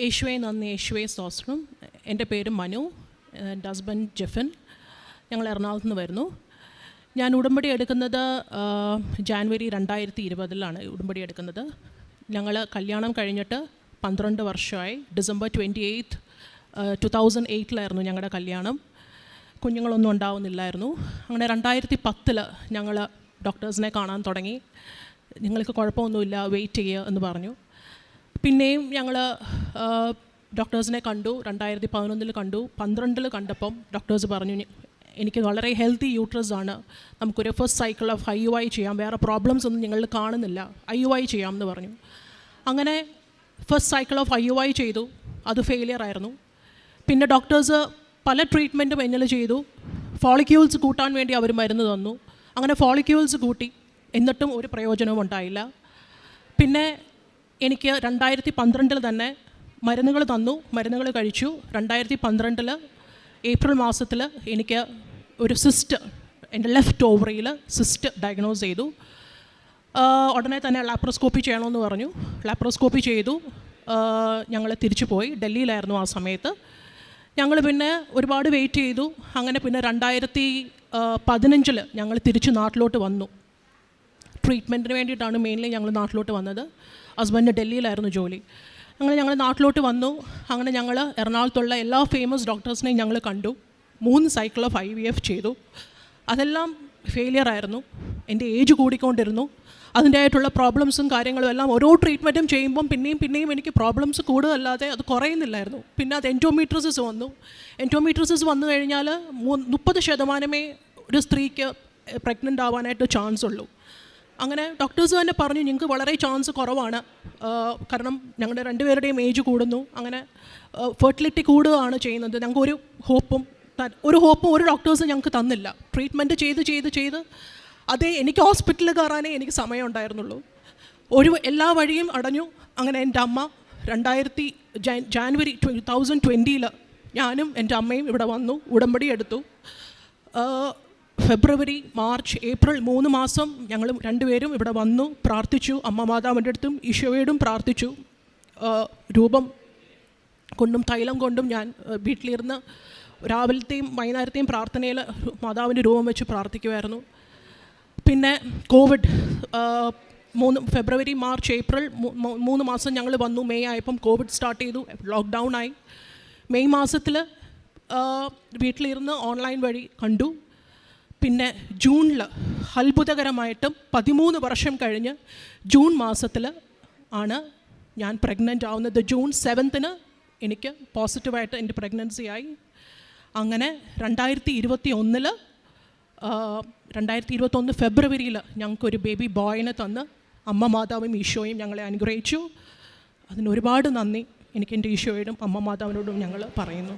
യേശുവെ നന്ദി. യേശുവെ സ്തോത്രം. എന്റെ പേര് മനു. എന്റെ ഹസ്ബൻഡ് ജെഫിൻ. ഞങ്ങൾ എറണാകുളത്ത് നിന്ന് വരുന്നു. ഞാൻ ഉടമ്പടി എടുക്കുന്നത് ജാനുവരി രണ്ടായിരത്തി ഇരുപതിലാണ് ഉടമ്പടി എടുക്കുന്നത്. ഞങ്ങൾ കല്യാണം കഴിഞ്ഞിട്ട് പന്ത്രണ്ട് വർഷമായി. December twenty eighth two thousand എയ്റ്റിലായിരുന്നു ഞങ്ങളുടെ കല്യാണം. കുഞ്ഞുങ്ങളൊന്നും ഉണ്ടാവുന്നില്ലായിരുന്നു. അങ്ങനെ രണ്ടായിരത്തി പത്തിൽ ഞങ്ങൾ ഡോക്ടേഴ്സിനെ കാണാൻ തുടങ്ങി. നിങ്ങൾക്ക് കുഴപ്പമൊന്നുമില്ല വെയിറ്റ് ചെയ്യുക എന്ന് പറഞ്ഞു. പിന്നെയും ഞങ്ങൾ ഡോക്ടേഴ്സിനെ കണ്ടു രണ്ടായിരത്തി പതിനൊന്നിൽ കണ്ടു. പന്ത്രണ്ടിൽ കണ്ടപ്പം ഡോക്ടേഴ്സ് പറഞ്ഞു എനിക്ക് വളരെ ഹെൽത്തി യൂട്രസ് ആണ്. നമുക്കൊരു first cycle of I U I ചെയ്യാം. വേറെ പ്രോബ്ലംസ് ഒന്നും ഞങ്ങൾ കാണുന്നില്ല. ഐ യു ഐ ചെയ്യാം എന്ന് പറഞ്ഞു. അങ്ങനെ first cycle of I U I ചെയ്തു. അത് ഫെയിലിയർ ആയിരുന്നു. പിന്നെ ഡോക്ടേഴ്സ് പല ട്രീറ്റ്മെന്റും എന്നിൽ ചെയ്തു. ഫോളിക്യൂൾസ് കൂട്ടാൻ വേണ്ടി അവർ മരുന്ന് തന്നു. അങ്ങനെ ഫോളിക്യൂൾസ് കൂട്ടി. എന്നിട്ടും ഒരു പ്രയോജനവും ഉണ്ടായില്ല. പിന്നെ എനിക്ക് രണ്ടായിരത്തി പന്ത്രണ്ടിൽ തന്നെ മരുന്നുകൾ തന്നു മരുന്നുകൾ കഴിച്ചു. രണ്ടായിരത്തി പന്ത്രണ്ടിൽ ഏപ്രിൽ മാസത്തിൽ എനിക്ക് ഒരു സിസ്റ്റ് എന്റെ ലെഫ്റ്റ് ഓവറിയിൽ സിസ്റ്റ് ഡയഗ്നോസ് ചെയ്തു. ഉടനെ തന്നെ ലാപ്രോസ്കോപ്പി ചെയ്യണമെന്ന് പറഞ്ഞു. ലാപ്രോസ്കോപ്പി ചെയ്തു. ഞങ്ങൾ തിരിച്ചു പോയി. ഡൽഹിയിലായിരുന്നു ആ സമയത്ത്. ഞങ്ങൾ പിന്നെ ഒരുപാട് വെയിറ്റ് ചെയ്തു. അങ്ങനെ പിന്നെ രണ്ടായിരത്തി പതിനഞ്ചിൽ ഞങ്ങൾ തിരിച്ച് നാട്ടിലോട്ട് വന്നു. ട്രീറ്റ്മെന്റിന് വേണ്ടിയിട്ടാണ് മെയിൻലി ഞങ്ങൾ നാട്ടിലോട്ട് വന്നത്. ഹസ്ബൻഡ് ഡൽഹിയിലായിരുന്നു ജോലി. അങ്ങനെ ഞങ്ങൾ നാട്ടിലോട്ട് വന്നു. അങ്ങനെ ഞങ്ങൾ എറണാകുളത്തുള്ള എല്ലാ ഫേമസ് ഡോക്ടേഴ്സിനെയും ഞങ്ങൾ കണ്ടു. മൂന്ന് cycle of I V F ചെയ്തു. അതെല്ലാം ഫെയിലിയർ ആയിരുന്നു. എന്റെ ഏജ് കൂടിക്കൊണ്ടിരുന്നു. അതിന്റെ ആയിട്ടുള്ള പ്രോബ്ലംസും കാര്യങ്ങളും എല്ലാം ഓരോ ട്രീറ്റ്മെന്റും ചെയ്യുമ്പം പിന്നെയും പിന്നെയും എനിക്ക് പ്രോബ്ലംസ് കൂടുതലല്ലാതെ അത് കുറയുന്നില്ലായിരുന്നു. പിന്നെ അത് എന്റോമീട്രസിസ് വന്നു. എന്റോമീട്രസിസ് വന്നു കഴിഞ്ഞാൽ മുപ്പത് ശതമാനമേ ഒരു സ്ത്രീക്ക് പ്രഗ്നന്റ് ആവാനായിട്ട് ചാൻസ് ഉള്ളൂ. അങ്ങനെ ഡോക്ടേഴ്സ് തന്നെ പറഞ്ഞു ഞങ്ങൾക്ക് വളരെ ചാൻസ് കുറവാണ്. കാരണം ഞങ്ങളുടെ രണ്ടുപേരുടെയും ഏജ് കൂടുന്നു. അങ്ങനെ ഫെർട്ടിലിറ്റി കൂടുകയാണ് ചെയ്യുന്നത്. ഞങ്ങൾക്ക് ഒരു ഹോപ്പും ഒരു ഹോപ്പും ഒരു ഡോക്ടേഴ്സ് ഞങ്ങൾക്ക് തന്നില്ല. ട്രീറ്റ്മെന്റ് ചെയ്ത് ചെയ്ത് ചെയ്ത് അതേ എനിക്ക് ഹോസ്പിറ്റലിൽ കയറാനേ എനിക്ക് സമയം ഉണ്ടായിരുന്നുള്ളൂ. ഒരു എല്ലാ വഴിയും അടഞ്ഞു. അങ്ങനെ എന്റെ അമ്മ രണ്ടായിരത്തി ജാനുവരി തൗസൻഡ് ട്വന്റിയിൽ ഞാനും എന്റെ അമ്മയും ഇവിടെ വന്നു ഉടമ്പടി എടുത്തു. ഫെബ്രുവരി മാർച്ച് ഏപ്രിൽ മൂന്ന് മാസം ഞങ്ങൾ രണ്ടുപേരും ഇവിടെ വന്നു പ്രാർത്ഥിച്ചു. അമ്മ മാതാവിന്റെ അടുത്തും ഈശോയോടും പ്രാർത്ഥിച്ചു. രൂപം കൊണ്ടും തൈലം കൊണ്ടും ഞാൻ വീട്ടിലിരുന്ന് രാവിലത്തെയും വൈകുന്നേരത്തെയും പ്രാർത്ഥനയിൽ മാതാവിന്റെ രൂപം വെച്ച് പ്രാർത്ഥിക്കുമായിരുന്നു പിന്നെ കോവിഡ് മൂന്ന് ഫെബ്രുവരി മാർച്ച് ഏപ്രിൽ മൂന്ന് മാസം ഞങ്ങൾ വന്നു. മെയ് ആയപ്പം കോവിഡ് സ്റ്റാർട്ട് ചെയ്തു ലോക്ക്ഡൗൺ ആയി. മെയ് മാസത്തിൽ വീട്ടിലിരുന്ന് ഓൺലൈൻ വഴി കണ്ടു. പിന്നെ ജൂണിൽ അത്ഭുതകരമായിട്ടും പതിമൂന്ന് വർഷം കഴിഞ്ഞ് ജൂൺ മാസത്തിൽ ആണ് ഞാൻ പ്രഗ്നന്റ് ആവുന്നത്. ജൂൺ സെവൻത്തിന് എനിക്ക് പോസിറ്റീവായിട്ട് എന്റെ പ്രഗ്നൻസി ആയി. അങ്ങനെ രണ്ടായിരത്തി ഇരുപത്തി ഒന്നിൽ രണ്ടായിരത്തി ഇരുപത്തൊന്ന് ഫെബ്രുവരിയിൽ ഞങ്ങൾക്കൊരു ബേബി ബോയിനെ തന്ന് അമ്മ മാതാവും ഈശോയും ഞങ്ങളെ അനുഗ്രഹിച്ചു. അതിന് ഒരുപാട് നന്ദി. എനിക്ക് എന്റെ ഈശോയോടും അമ്മ മാതാവിനോടും ഞങ്ങൾ പറയുന്നു.